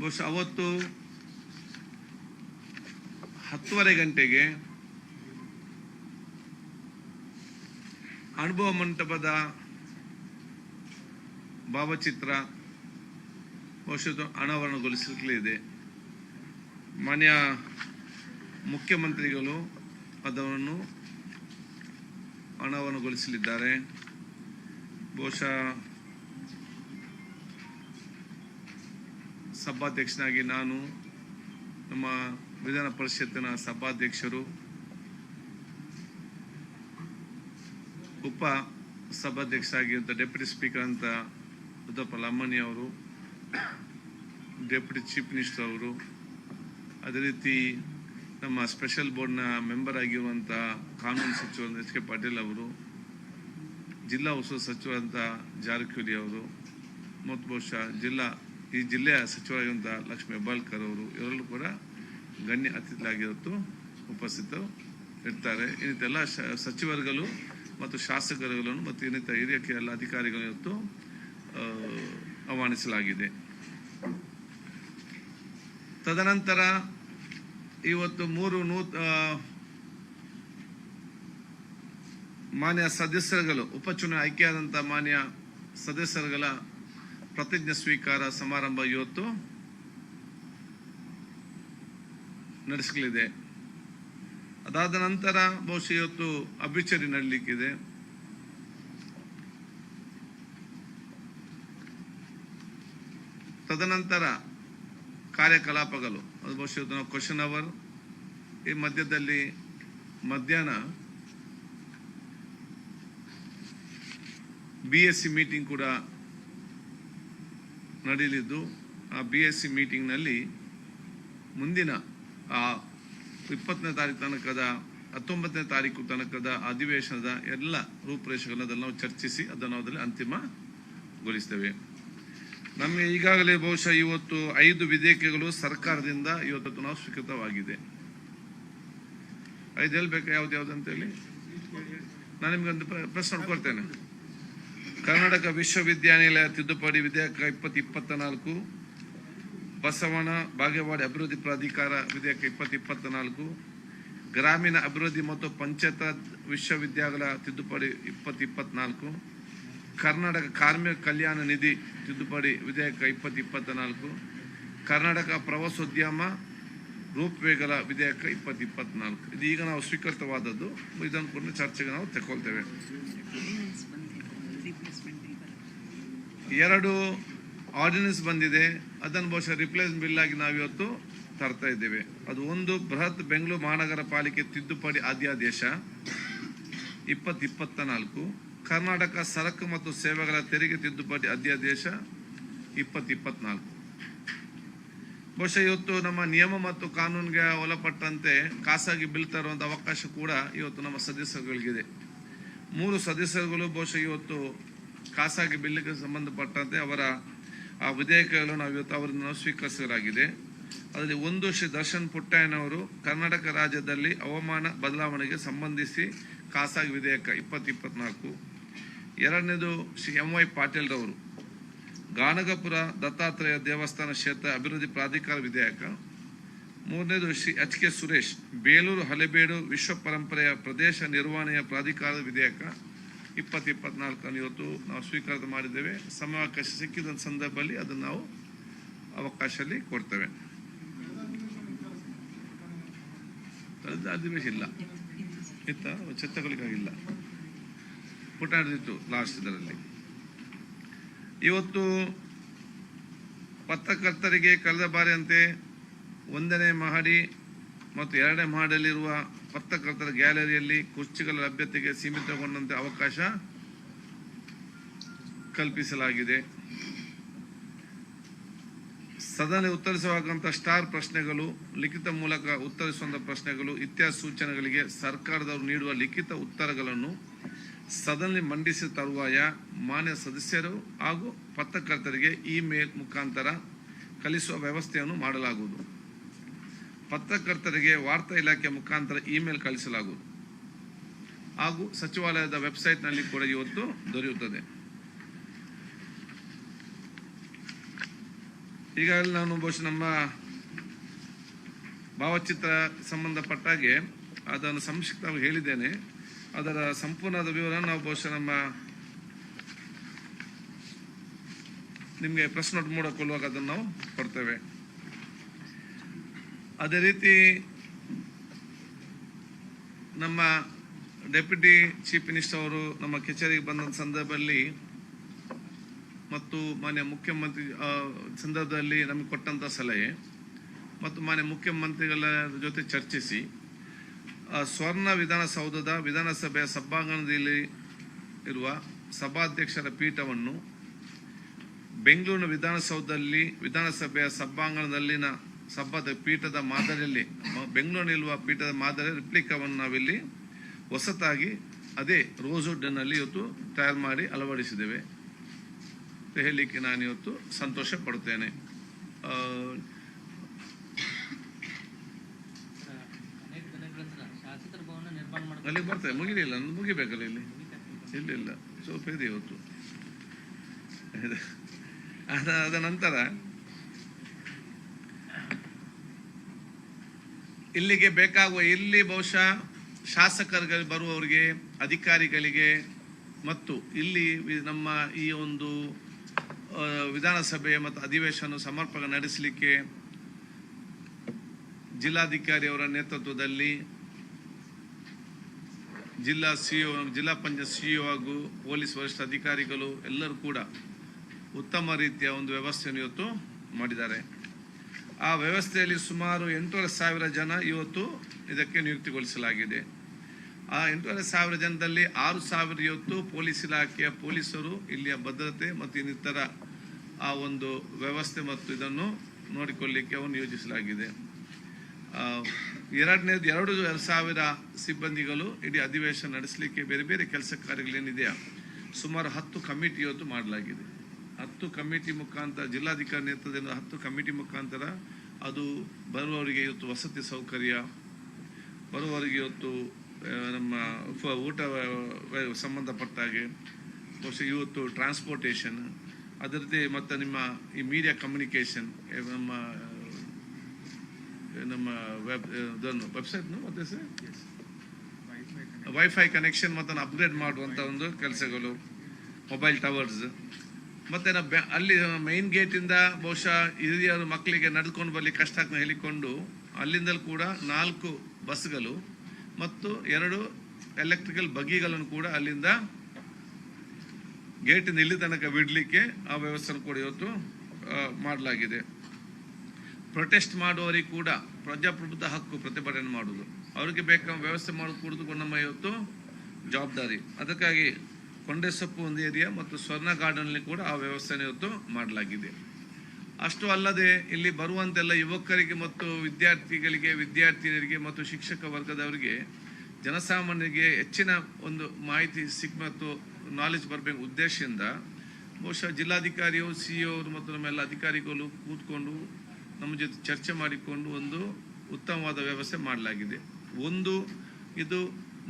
ಬಹುಶಃ ಅವತ್ತು ಹತ್ತುವರೆ ಗಂಟೆಗೆ ಅನುಭವ ಮಂಟಪದ ಭಾವಚಿತ್ರ ಬಹುಶಃ ಅನಾವರಣಗೊಳಿಸಲಿದೆ. ಮಾನ್ಯ ಮುಖ್ಯಮಂತ್ರಿಗಳು ಅದನ್ನು ಅನಾವರಣಗೊಳಿಸಲಿದ್ದಾರೆ. ಬಹುಶಃ ಸಭಾಧ್ಯಕ್ಷನಾಗಿ ನಾನು ನಮ್ಮ ವಿಧಾನ ಪರಿಷತ್ತಿನ ಸಭಾಧ್ಯಕ್ಷರು ಉಪ ಸಭಾಧ್ಯಕ್ಷರಾಗಿರುವಂಥ ಡೆಪ್ಯೂಟಿ ಸ್ಪೀಕರ್ ಅಂತ ಉದ್ದಪ್ಪ ಲಮ್ಮಣಿ ಅವರು, ಡೆಪ್ಯೂಟಿ ಚೀಫ್ ಮಿನಿಸ್ಟರ್ ಅವರು, ಅದೇ ರೀತಿ ನಮ್ಮ ಸ್ಪೆಷಲ್ ಬೋರ್ಡ್ನ ಮೆಂಬರ್ ಆಗಿರುವಂಥ ಕಾನೂನು ಸಚಿವ ಎಚ್ ಕೆ ಪಾಟೀಲ್ ಅವರು, ಜಿಲ್ಲಾ ಉಸ್ತುವಾರಿ ಸಚಿವರಂತ ಜಾರಕಿಹೊಳಿ ಅವರು, ಮತ್ತು ಬಹುಶಃ ಜಿಲ್ಲಾ ಈ ಜಿಲ್ಲೆಯ ಸಚಿವರಾಗಿರುವಂಥ ಲಕ್ಷ್ಮೀ ಹೆಬ್ಬಾಳ್ಕರ್ ಅವರು ಇವರಲ್ಲೂ ಕೂಡ ಗಣ್ಯ ಅತಿಥಿಗಳಾಗಿರುತ್ತು ಉಪಸ್ಥಿತರು ಇರ್ತಾರೆ. ಇನ್ನಿತ್ತೆಲ್ಲ ಸಚಿವರುಗಳು ಮತ್ತು ಶಾಸಕರುಗಳನ್ನು ಮತ್ತು ಇನ್ನಿತರ ಹಿರಿಯ ಎಲ್ಲ ಅಧಿಕಾರಿಗಳು ಇವತ್ತು ಆಹ್ವಾನಿಸಲಾಗಿದೆ. ತದನಂತರ ಇವತ್ತು ಮೂರು ನೂತ ಮಾನ್ಯ ಸದಸ್ಯರುಗಳು, ಉಪಚುನಾವಣೆ ಆಯ್ಕೆಯಾದಂಥ ಮಾನ್ಯ ಸದಸ್ಯರುಗಳ ಪ್ರತಿಜ್ಞೆ ಸ್ವೀಕಾರ ಸಮಾರಂಭ ಇವತ್ತು ನಡೆಸಲಿದೆ. ಅದಾದ ನಂತರ ಬಹುಶಃ ಇವತ್ತು ಅಭಿಚರಿ ನಡಲಿಕ್ಕಿದೆ. ತದನಂತರ ಕಾರ್ಯಕಲಾಪಗಳು. ಅದು ಬಹುಶಃ ಇವತ್ತು ನಾವು ಕ್ವಶನ್ ಅವರ್ ಈ ಮಧ್ಯದಲ್ಲಿ ಮಧ್ಯಾಹ್ನ ಬಿ ಎಸ್ ಸಿ ಮೀಟಿಂಗ್ ಕೂಡ ನಡೆಯಲಿದ್ದು, ಆ ಬಿ ಎಸ್ ಸಿ ಮೀಟಿಂಗ್ನಲ್ಲಿ ಮುಂದಿನ ಆ ಇಪ್ಪತ್ತನೇ ತಾರೀಕು ತನಕದ, ಹತ್ತೊಂಬತ್ತನೇ ತಾರೀಕು ತನಕದ ಅಧಿವೇಶನದ ಎಲ್ಲ ರೂಪುರೇಷೆಗಳನ್ನು ಅದನ್ನು ನಾವು ಚರ್ಚಿಸಿ, ಅದನ್ನು ಅದರಲ್ಲಿ ಅಂತಿಮಗೊಳಿಸ್ತೇವೆ ನಮಗೆ ಈಗಾಗಲೇ ಬಹುಶಃ ಇವತ್ತು ಐದು ವಿಧೇಯಕಗಳು ಸರ್ಕಾರದಿಂದ ಇವತ್ತು ನಾವು ಸ್ವೀಕೃತವಾಗಿದೆ. ಐದು ಹೇಳ್ಬೇಕಾ ಯಾವ್ದು ಯಾವ್ದು ಅಂತ ಹೇಳಿ? ನಾನು ನಿಮ್ಗೊಂದು ಪ್ರ- ಪ್ರಶ್ನೆ ಕೊಡ್ತೇನೆ. ಕರ್ನಾಟಕ ವಿಶ್ವವಿದ್ಯಾನಿಲಯ ತಿದ್ದುಪಡಿ ವಿಧೇಯಕ ಇಪ್ಪತ್ತು ಇಪ್ಪತ್ತ ನಾಲ್ಕು ಬಸವನ ಬಾಗೇವಾಡಿ ಅಭಿವೃದ್ಧಿ ಪ್ರಾಧಿಕಾರ ವಿಧೇಯಕ ಇಪ್ಪತ್ತು ಇಪ್ಪತ್ತ ನಾಲ್ಕು ಗ್ರಾಮೀಣ ಅಭಿವೃದ್ಧಿ ಮತ್ತು ಪಂಚಾಯತ್ ವಿಶ್ವವಿದ್ಯಾಲಯ ತಿದ್ದುಪಡಿ ಇಪ್ಪತ್ತು ಇಪ್ಪತ್ನಾಲ್ಕು ಕರ್ನಾಟಕ ಕಾರ್ಮಿಕ ಕಲ್ಯಾಣ ನಿಧಿ ತಿದ್ದುಪಡಿ ವಿಧೇಯಕ ಇಪ್ಪತ್ತು ಇಪ್ಪತ್ತ ನಾಲ್ಕು ಕರ್ನಾಟಕ ಪ್ರವಾಸೋದ್ಯಮ ರೂಪವೇಗಲ ವಿಧೇಯಕ ಇಪ್ಪತ್ತು ಇಪ್ಪತ್ನಾಲ್ಕು ಇದು ಈಗ ನಾವು ಸ್ವೀಕೃತವಾದದ್ದು, ಇದನ್ನು ಕೂಡ ಚರ್ಚೆಗೆ ನಾವು ತಗೊಳ್ತೇವೆ ಎರಡು ಆರ್ಡಿನೆನ್ಸ್ ಬಂದಿದೆ. ಅದನ್ನು ಬಹುಶಃ ರಿಪ್ಲೇಸ್ ಬಿಲ್ ಆಗಿ ನಾವಿವತ್ತು ತರ್ತಾ ಇದ್ದೇವೆ. ಅದು ಒಂದು ಬೃಹತ್ ಬೆಂಗಳೂರು ಮಹಾನಗರ ಪಾಲಿಕೆ ತಿದ್ದುಪಡಿ ಅಧ್ಯಾದೇಶ ಇಪ್ಪತ್ತು ಇಪ್ಪತ್ತ ನಾಲ್ಕು ಕರ್ನಾಟಕ ಸರಕು ಮತ್ತು ಸೇವೆಗಳ ತೆರಿಗೆ ತಿದ್ದುಪಡಿ ಅಧ್ಯಾದೇಶ ಇಪ್ಪತ್ತು ಇಪ್ಪತ್ನಾಲ್ಕು ಬಹುಶಃ ಇವತ್ತು ನಮ್ಮ ನಿಯಮ ಮತ್ತು ಕಾನೂನಿಗೆ ಒಳಪಟ್ಟಂತೆ ಖಾಸಗಿ ಬಿಲ್ ತರುವಂತ ಅವಕಾಶ ಕೂಡ ಇವತ್ತು ನಮ್ಮ ಸದಸ್ಯರುಗಳಿಗಿದೆ. ಮೂರು ಸದಸ್ಯರುಗಳು ಬಹುಶಃ ಇವತ್ತು ಖಾಸಗಿ ಬಿಲ್ಗೆ ಸಂಬಂಧಪಟ್ಟಂತೆ ಅವರ ಆ ವಿಧೇಯಕಗಳನ್ನು ನಾವು ಇವತ್ತು ಅವರನ್ನು ಸ್ವೀಕರಿಸಲಾಗಿದೆ. ಅದರಲ್ಲಿ ಒಂದು ಶ್ರೀ ದರ್ಶನ್ ಪುಟ್ಟಯ್ಯನವರು ಕರ್ನಾಟಕ ರಾಜ್ಯದಲ್ಲಿ ಹವಾಮಾನ ಬದಲಾವಣೆಗೆ ಸಂಬಂಧಿಸಿ ಖಾಸಗಿ ವಿಧೇಯಕ ಇಪ್ಪತ್ತು ಇಪ್ಪತ್ನಾಲ್ಕು. ಎರಡನೇದು ಶ್ರೀ ಎಂ ವೈ ಪಾಟೀಲ್ರವರು ಗಾನಗಪುರ ದತ್ತಾತ್ರೇಯ ದೇವಸ್ಥಾನ ಕ್ಷೇತ್ರ ಅಭಿವೃದ್ಧಿ ಪ್ರಾಧಿಕಾರ ವಿಧೇಯಕ. ಮೂರನೇದು ಶ್ರೀ ಎಚ್ ಕೆ ಸುರೇಶ್, ಬೇಲೂರು ಹಲೆಬೇಡು ವಿಶ್ವ ಪರಂಪರೆಯ ಪ್ರದೇಶ ನಿರ್ವಹಣೆಯ ಪ್ರಾಧಿಕಾರದ ವಿಧೇಯಕ ಇಪ್ಪತ್ತು ಇಪ್ಪತ್ನಾಲ್ಕನ್ನು ಇವತ್ತು ನಾವು ಸ್ವೀಕಾರ ಮಾಡಿದ್ದೇವೆ. ಸಮಾವಕಾಶ ಸಿಕ್ಕಿದ ಸಂದರ್ಭದಲ್ಲಿ ಅದನ್ನು ನಾವು ಅವಕಾಶದಲ್ಲಿ ಕೊಡ್ತೇವೆ. ಕಳೆದ ಅಧಿವೇಶ ಇಲ್ಲ. ಇತ್ತ? ಚರ್ಚೆಗಳಿಗಾಗಿಲ್ಲ ಪುಟಾಣಿದಿತ್ತು ಲಾಸ್ಟ್ ಇದರಲ್ಲಿ. ಇವತ್ತು ಪತ್ರಕರ್ತರಿಗೆ ಕಳೆದ ಬಾರಿಯಂತೆ ಒಂದನೇ ಮಹಡಿ ಮತ್ತು ಎರಡನೇ ಮಹಡಿಯಲ್ಲಿರುವ ಪತ್ರಕರ್ತರ ಗ್ಯಾಲರಿಯಲ್ಲಿ ಕುರ್ಚಿಗಳ ಲಭ್ಯತೆಗೆ ಸೀಮಿತಗೊಂಡಂತೆ ಅವಕಾಶ ಕಲ್ಪಿಸಲಾಗಿದೆ. ಸದನ ಉತ್ತರಿಸುವಾಗಂಥ ಸ್ಟಾರ್ ಪ್ರಶ್ನೆಗಳು, ಲಿಖಿತ ಮೂಲಕ ಉತ್ತರಿಸುವಂತ ಪ್ರಶ್ನೆಗಳು, ಇತ್ಯಾದಿ ಸೂಚನೆಗಳಿಗೆ ಸರ್ಕಾರದವರು ನೀಡುವ ಲಿಖಿತ ಉತ್ತರಗಳನ್ನು ಸದನ ಮಂಡಿಸಿದ ತರುವಾಯ ಮಾನ್ಯ ಸದಸ್ಯರು ಹಾಗೂ ಪತ್ರಕರ್ತರಿಗೆ ಇಮೇಲ್ ಮುಖಾಂತರ ಕಲಿಸುವ ವ್ಯವಸ್ಥೆಯನ್ನು ಮಾಡಲಾಗುವುದು. ಪತ್ರಕರ್ತರಿಗೆ ವಾರ್ತಾ ಇಲಾಖೆ ಮುಖಾಂತರ ಇಮೇಲ್ ಕಳಿಸಲಾಗುವುದು. ಹಾಗೂ ಸಚಿವಾಲಯದ ವೆಬ್ಸೈಟ್ನಲ್ಲಿ ಕೂಡ ಇವತ್ತು ದೊರೆಯುತ್ತದೆ. ಈಗಾಗಲೇ ನಾನು ಬಹುಶಃ ನಮ್ಮ ಭಾವಚಿತ್ರ ಸಂಬಂಧಪಟ್ಟಾಗೆ ಅದನ್ನು ಸಂಕ್ಷಿಪ್ತವಾಗಿ ಹೇಳಿದ್ದೇನೆ. ಅದರ ಸಂಪೂರ್ಣದ ವಿವರ ನಾವು ಬಹುಶಃ ನಮ್ಮ ನಿಮಗೆ ಪ್ರೆಸ್ ನೋಟ್ ಮೂಡಕೊಳ್ಳುವಾಗ ಅದನ್ನು ನಾವು ಕೊಡ್ತೇವೆ. ಅದೇ ರೀತಿ ನಮ್ಮ ಡೆಪ್ಯೂಟಿ ಚೀಫ್ ಮಿನಿಸ್ಟರ್ ಅವರು ನಮ್ಮ ಕಚೇರಿಗೆ ಬಂದ ಸಂದರ್ಭದಲ್ಲಿ ಮತ್ತು ಮಾನ್ಯ ಮುಖ್ಯಮಂತ್ರಿ ಸಂದರ್ಭದಲ್ಲಿ ನಮಗೆ ಕೊಟ್ಟಂತ ಸಲಹೆ ಮತ್ತು ಮಾನ್ಯ ಮುಖ್ಯಮಂತ್ರಿಗಳ ಜೊತೆ ಚರ್ಚಿಸಿ ಸ್ವರ್ಣ ವಿಧಾನಸೌಧದ ವಿಧಾನಸಭೆಯ ಸಭಾಂಗಣದಲ್ಲಿ ಇರುವ ಸಭಾಧ್ಯಕ್ಷರ ಪೀಠವನ್ನು ಬೆಂಗಳೂರಿನ ವಿಧಾನಸೌಧದಲ್ಲಿ, ವಿಧಾನಸಭೆಯ ಸಭಾಂಗಣದಲ್ಲಿನ ಸಭಾದ ಪೀಠದ ಮಾದರಿಯಲ್ಲಿ ಬೆಂಗಳೂರಿನಲ್ಲಿರುವ ಪೀಠದ ಮಾದರಿ ರಿಪ್ಲಿಕಾವನ್ನು ನಾವಿಲ್ಲಿ ಹೊಸತಾಗಿ ಅದೇ ರೋಸ್ವುಡ್ನಲ್ಲಿ ಇವತ್ತು ತಯಾರು ಮಾಡಿ ಅಳವಡಿಸಿದ್ದೇವೆ. ಹೇಳಲಿಕ್ಕೆ ನಾನು ಇವತ್ತು ಸಂತೋಷ ಪಡುತ್ತೇನೆ. ಅಲ್ಲಿಗೆ ಬರ್ತೇವೆ. ಮುಗಿಲಿಲ್ಲ ನಾನು ಮುಗಿಬೇಕಲ್ಲ ಇಲ್ಲಿ? ಇಲ್ಲ ಇಲ್ಲ. ಸ್ವಲ್ಪ ಇದೆ ಇವತ್ತು. ಅದ ನಂತರ ಇಲ್ಲಿಗೆ ಬೇಕಾಗುವ ಇಲ್ಲಿ ಬಹುಶಃ ಶಾಸಕರಿಗೆ ಬರುವವರಿಗೆ, ಅಧಿಕಾರಿಗಳಿಗೆ ಮತ್ತು ಇಲ್ಲಿ ನಮ್ಮ ಈ ಒಂದು ವಿಧಾನಸಭೆ ಮತ್ತು ಅಧಿವೇಶನ ಸಮರ್ಪಕ ನಡೆಸಲಿಕ್ಕೆ ಜಿಲ್ಲಾಧಿಕಾರಿಯವರ ನೇತೃತ್ವದಲ್ಲಿ ಜಿಲ್ಲಾ ಸಿಇಒ, ಜಿಲ್ಲಾ ಪಂಚಾಯತ್ ಸಿಇಒ ಹಾಗೂ ಪೊಲೀಸ್ ವರಿಷ್ಠ ಅಧಿಕಾರಿಗಳು ಎಲ್ಲರೂ ಕೂಡ ಉತ್ತಮ ರೀತಿಯ ಒಂದು ವ್ಯವಸ್ಥೆಯನ್ನು ಇವತ್ತು ಮಾಡಿದ್ದಾರೆ. ಆ ವ್ಯವಸ್ಥೆಯಲ್ಲಿ ಸುಮಾರು ಎಂಟೂವರೆ ಸಾವಿರ ಜನ ಇವತ್ತು ಇದಕ್ಕೆ ನಿಯುಕ್ತಿಗೊಳಿಸಲಾಗಿದೆ. ಆ ಎಂಟೂವರೆ ಸಾವಿರ ಜನದಲ್ಲಿ ಆರು ಸಾವಿರ ಇವತ್ತು ಪೊಲೀಸ್ ಇಲಾಖೆಯ ಪೊಲೀಸರು, ಇಲ್ಲಿಯ ಭದ್ರತೆ ಮತ್ತು ಇನ್ನಿತರ ಆ ಒಂದು ವ್ಯವಸ್ಥೆ ಮತ್ತು ಇದನ್ನು ನೋಡಿಕೊಳ್ಳಿಕ್ಕೆ ಅವನ್ನು ನಿಯೋಜಿಸಲಾಗಿದೆ. ಎರಡನೇದು ಎರಡು ಸಾವಿರ ಸಿಬ್ಬಂದಿಗಳು ಇಡೀ ಅಧಿವೇಶನ ನಡೆಸಲಿಕ್ಕೆ ಬೇರೆ ಬೇರೆ ಕೆಲಸ ಕಾರ್ಯಗಳೇನಿದೆಯಾ? ಸುಮಾರು ಹತ್ತು ಕಮಿಟಿ ಇವತ್ತು ಮಾಡಲಾಗಿದೆ. ಹತ್ತು ಕಮಿಟಿ ಮುಖಾಂತರ ಜಿಲ್ಲಾಧಿಕಾರಿ ನೇತೃತ್ವದಿಂದ ಹತ್ತು ಕಮಿಟಿ ಮುಖಾಂತರ ಅದು ಬರುವವರಿಗೆ ಇವತ್ತು ವಸತಿ ಸೌಕರ್ಯ ಬರುವವರಿಗೆ ಇವತ್ತು ನಮ್ಮ ಊಟ ಸಂಬಂಧಪಟ್ಟ ಹಾಗೆ ಬಹುಶಃ ಇವತ್ತು ಟ್ರಾನ್ಸ್ಪೋರ್ಟೇಷನ್ ಅದರದ್ದೇ ಮತ್ತು ನಿಮ್ಮ ಈ ಮೀಡಿಯಾ ಕಮ್ಯುನಿಕೇಷನ್ ನಮ್ಮ ನಮ್ಮ ವೆಬ್ ಇದನ್ನು ವೆಬ್ಸೈಟ್ನು ಮತ್ತೆ ಸರ್ ವೈಫೈ ಕನೆಕ್ಷನ್ ಮತ್ತು ಅಪ್ಗ್ರೇಡ್ ಮಾಡುವಂಥ ಒಂದು ಕೆಲಸಗಳು ಮೊಬೈಲ್ ಟವರ್ಸ್ ಮತ್ತೆ ನಾವು ಅಲ್ಲಿ ಮೈನ್ ಗೇಟಿಂದ ಬಹುಶಃ ಹಿರಿಯರು ಮಕ್ಕಳಿಗೆ ನಡೆದುಕೊಂಡು ಬರಲಿ ಕಷ್ಟ ಹೇಳಿಕೊಂಡು, ಅಲ್ಲಿಂದಲೂ ಕೂಡ ನಾಲ್ಕು ಬಸ್ಗಳು ಮತ್ತು ಎರಡು ಎಲೆಕ್ಟ್ರಿಕಲ್ ಬಗ್ಗಿಗಳನ್ನು ಕೂಡ ಅಲ್ಲಿಂದ ಗೇಟ್ ಇಲ್ಲಿ ತನಕ ಬಿಡಲಿಕ್ಕೆ ಆ ವ್ಯವಸ್ಥೆ ಕೂಡ ಇವತ್ತು ಮಾಡಲಾಗಿದೆ. ಪ್ರೊಟೆಸ್ಟ್ ಮಾಡುವವರಿಗೆ ಕೂಡ ಪ್ರಜಾಪ್ರಭುತ್ವ ಹಕ್ಕು ಪ್ರತಿಭಟನೆ ಮಾಡುವುದು. ಅವರಿಗೆ ಬೇಕಾದ ವ್ಯವಸ್ಥೆ ಮಾಡೋದು ಕೂಡ ನಮ್ಮ ಇವತ್ತು ಜವಾಬ್ದಾರಿ. ಅದಕ್ಕಾಗಿ ಕೊಂಡೆಸೊಪ್ಪು ಒಂದು ಏರಿಯಾ ಮತ್ತು ಸ್ವರ್ಣ ಗಾರ್ಡನ್ಲಿ ಕೂಡ ಆ ವ್ಯವಸ್ಥೆನ ಇವತ್ತು ಮಾಡಲಾಗಿದೆ. ಅಷ್ಟು ಅಲ್ಲದೆ ಇಲ್ಲಿ ಬರುವಂತೆಲ್ಲ ಯುವಕರಿಗೆ ಮತ್ತು ವಿದ್ಯಾರ್ಥಿಗಳಿಗೆ, ವಿದ್ಯಾರ್ಥಿನಿಯರಿಗೆ ಮತ್ತು ಶಿಕ್ಷಕ ವರ್ಗದವರಿಗೆ ಜನಸಾಮಾನ್ಯರಿಗೆ ಹೆಚ್ಚಿನ ಒಂದು ಮಾಹಿತಿ ಸಿಕ್ ಮತ್ತು ನಾಲೆಜ್ ಬರಬೇಕು ಉದ್ದೇಶದಿಂದ ಬಹುಶಃ ಜಿಲ್ಲಾಧಿಕಾರಿಯು ಸಿ ಅವರು ಮತ್ತು ನಮ್ಮೆಲ್ಲ ಅಧಿಕಾರಿಗಳು ಕೂತ್ಕೊಂಡು ನಮ್ಮ ಜೊತೆ ಚರ್ಚೆ ಮಾಡಿಕೊಂಡು ಒಂದು ಉತ್ತಮವಾದ ವ್ಯವಸ್ಥೆ ಮಾಡಲಾಗಿದೆ. ಒಂದು, ಇದು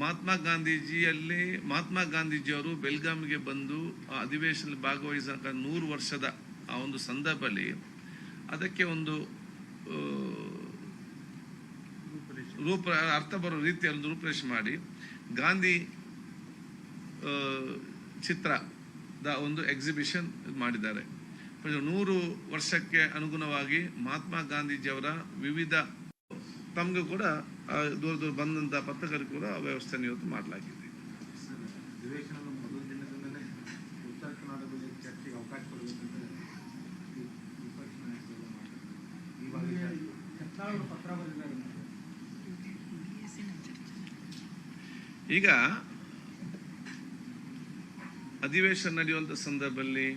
ಮಹಾತ್ಮ ಗಾಂಧೀಜಿಯಲ್ಲಿ, ಮಹಾತ್ಮ ಗಾಂಧೀಜಿಯವರು ಬೆಲ್ಗಾಮಿಗೆ ಬಂದು ಆ ಅಧಿವೇಶನದಲ್ಲಿ ಭಾಗವಹಿಸಿದ ನೂರು ವರ್ಷದ ಆ ಒಂದು ಸಂದರ್ಭದಲ್ಲಿ ಅದಕ್ಕೆ ಒಂದು ರೂಪ, ಅರ್ಥ ಬರೋ ರೀತಿಯಲ್ಲಿ ಒಂದು ರೂಪರೇಷೆ ಮಾಡಿ ಗಾಂಧಿ ಚಿತ್ರದ ಒಂದು ಎಕ್ಸಿಬಿಷನ್ ಮಾಡಿದ್ದಾರೆ. ನೂರು ವರ್ಷಕ್ಕೆ ಅನುಗುಣವಾಗಿ ಮಹಾತ್ಮ ಗಾಂಧೀಜಿಯವರ ವಿವಿಧ, ತಮಗೂ ಕೂಡ ದೂರ ದೂರ ಬಂದಂಥ ಪತ್ರಕರ್ತರು ಕೂಡ ಆ ವ್ಯವಸ್ಥೆಯನ್ನು ಇವತ್ತು ಮಾಡಲಾಗಿದೆ. ಈಗ ಅಧಿವೇಶನ ನಡೆಯುವಂಥ ಸಂದರ್ಭದಲ್ಲಿ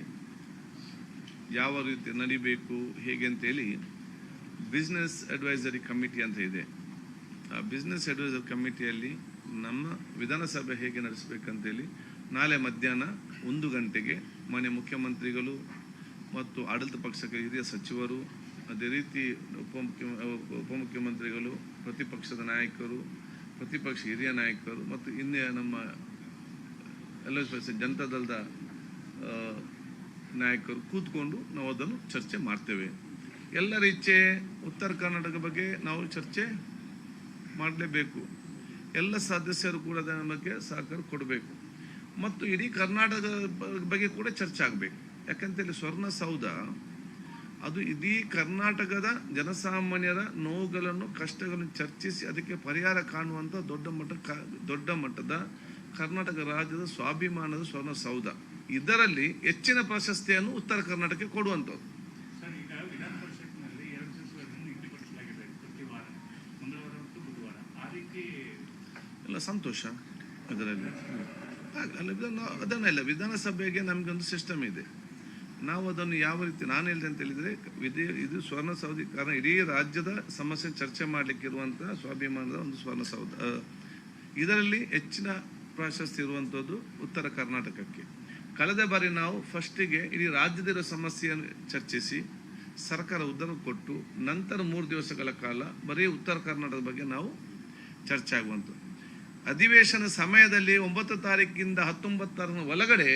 ಯಾವ ರೀತಿ ನಡಿಬೇಕು ಹೇಗೆ ಅಂತೇಳಿ ಬಿಸ್ನೆಸ್ ಅಡ್ವೈಸರಿ ಕಮಿಟಿ ಅಂತ ಇದೆ. ಬಿಸ್ನೆಸ್ ಅಡ್ವೈಸರ್ ಕಮಿಟಿಯಲ್ಲಿ ನಮ್ಮ ವಿಧಾನಸಭೆ ಹೇಗೆ ನಡೆಸಬೇಕಂತೇಳಿ ನಾಳೆ ಮಧ್ಯಾಹ್ನ ಒಂದು ಗಂಟೆಗೆ ಮಾನ್ಯ ಮುಖ್ಯಮಂತ್ರಿಗಳು ಮತ್ತು ಆಡಳಿತ ಪಕ್ಷದ ಹಿರಿಯ ಸಚಿವರು ಅದೇ ರೀತಿ ಉಪಮುಖ್ಯ ಉಪಮುಖ್ಯಮಂತ್ರಿಗಳು ಪ್ರತಿಪಕ್ಷದ ನಾಯಕರು ಪ್ರತಿಪಕ್ಷ ಹಿರಿಯ ನಾಯಕರು ಮತ್ತು ಇನ್ನೇ ನಮ್ಮ ಎಲ್ಲ ಜನತಾದಳದ ಆ, ನಾಯಕರು ಕೂತ್ಕೊಂಡು ನಾವು ಅದನ್ನು ಚರ್ಚೆ ಮಾಡ್ತೇವೆ. ಎಲ್ಲರ ಇಚ್ಛೆ ಉತ್ತರ ಕರ್ನಾಟಕ ಬಗ್ಗೆ ನಾವು ಚರ್ಚೆ ಮಾಡಲೇಬೇಕು. ಎಲ್ಲ ಸದಸ್ಯರು ಕೂಡ ಅದರ ಬಗ್ಗೆ ಸಹಕಾರ ಕೊಡಬೇಕು. ಮತ್ತು ಇಡೀ ಕರ್ನಾಟಕದ ಬಗ್ಗೆ ಕೂಡ ಚರ್ಚೆ ಆಗಬೇಕು. ಯಾಕಂತೇಳಿ ಸ್ವರ್ಣ ಸೌಧ, ಅದು ಇಡೀ ಕರ್ನಾಟಕದ ಜನಸಾಮಾನ್ಯರ ನೋವುಗಳನ್ನು, ಕಷ್ಟಗಳನ್ನು ಚರ್ಚಿಸಿ ಅದಕ್ಕೆ ಪರಿಹಾರ ಕಾಣುವಂಥ ದೊಡ್ಡ ಮಟ್ಟ ದೊಡ್ಡ ಮಟ್ಟದ ಕರ್ನಾಟಕ ರಾಜ್ಯದ ಸ್ವಾಭಿಮಾನದ ಸ್ವರ್ಣಸೌಧ ಇದರಲ್ಲಿ ಹೆಚ್ಚಿನ ಪ್ರಶಸ್ತಿಯನ್ನು ಉತ್ತರ ಕರ್ನಾಟಕಕ್ಕೆ ಕೊಡುವಂಥದ್ದು ಸರ್ ಈಗ ವಿಧಾನ ಪರಿಷತ್ನಲ್ಲಿ ಎರಡು ಸಚಿವರನ್ನು ನಿಗದಿಪಡಿಸಲಾಗಿದೆ ಪ್ರತಿ ವಾರ ಮಂಗಳವಾರ ಮತ್ತು ಬುಧವಾರ ಆ ರೀತಿ ಎಲ್ಲ ಸಂತೋಷ ಅದರಲ್ಲಿ. ಹಾಗೆ, ಅಲ್ಲ ವಿಧಾನ ಅದನ್ನೆಲ್ಲ ವಿಧಾನಸಭೆಗೆ ನಮಗೊಂದು ಸಿಸ್ಟಮ್ ಇದೆ. ನಾವು ಅದನ್ನು ಯಾವ ರೀತಿ, ನಾನು ಹೇಳಿದೆ ಅಂತ ಹೇಳಿದ್ರೆ, ವಿಧಿ, ಇದು ಸ್ವರ್ಣ ಸೌಧ ಕಾರಣ ಇಡೀ ರಾಜ್ಯದ ಸಮಸ್ಯೆ ಚರ್ಚೆ ಮಾಡ್ಲಿಕ್ಕೆ ಇರುವಂತಹ ಸ್ವಾಭಿಮಾನದ ಒಂದು ಸ್ವರ್ಣ ಸೌಧ ಇದರಲ್ಲಿ ಹೆಚ್ಚಿನ ಪ್ರಾಶಸ್ತ್ಯ ಇರುವಂಥದ್ದು ಉತ್ತರ ಕರ್ನಾಟಕಕ್ಕೆ. ಕಳೆದ ಬಾರಿ ನಾವು ಫಸ್ಟಿಗೆ ಇಡೀ ರಾಜ್ಯದಿರೋ ಸಮಸ್ಯೆಯನ್ನು ಚರ್ಚಿಸಿ, ಸರ್ಕಾರ ಉದ್ದರ ಕೊಟ್ಟು, ನಂತರ ಮೂರು ದಿವಸಗಳ ಕಾಲ ಬರೀ ಉತ್ತರ ಕರ್ನಾಟಕದ ಬಗ್ಗೆ ನಾವು ಚರ್ಚೆ ಆಗುವಂಥದ್ದು. ಅಧಿವೇಶನ ಸಮಯದಲ್ಲಿ ಒಂಬತ್ತು ತಾರೀಕಿಂದ ಹತ್ತೊಂಬತ್ತರ ಒಳಗಡೆ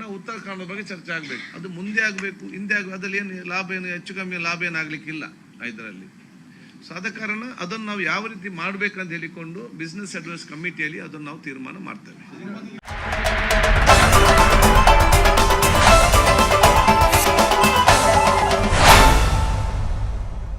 ನಾವು ಉತ್ತರ ಕನ್ನಡ ಬಗ್ಗೆ ಚರ್ಚೆ ಆಗಬೇಕು. ಅದು ಮುಂದೆ ಆಗಬೇಕು, ಹಿಂದೆ ಆಗಬೇಕು. ಅದರಲ್ಲಿ ಏನು ಲಾಭ ಏನು, ಹೆಚ್ಚು ಕಮ್ಮಿ ಲಾಭ ಏನಾಗಲಿಕ್ಕಿಲ್ಲ ಇದರಲ್ಲಿ. ಸೊ ಆದ ಕಾರಣ ಅದನ್ನು ನಾವು ಯಾವ ರೀತಿ ಮಾಡಬೇಕಂತ ಹೇಳಿಕೊಂಡು ಬಿಸ್ನೆಸ್ ಅಡ್ವೈಸ್ ಕಮಿಟಿಯಲ್ಲಿ ಅದನ್ನು ನಾವು ತೀರ್ಮಾನ ಮಾಡ್ತೇವೆ.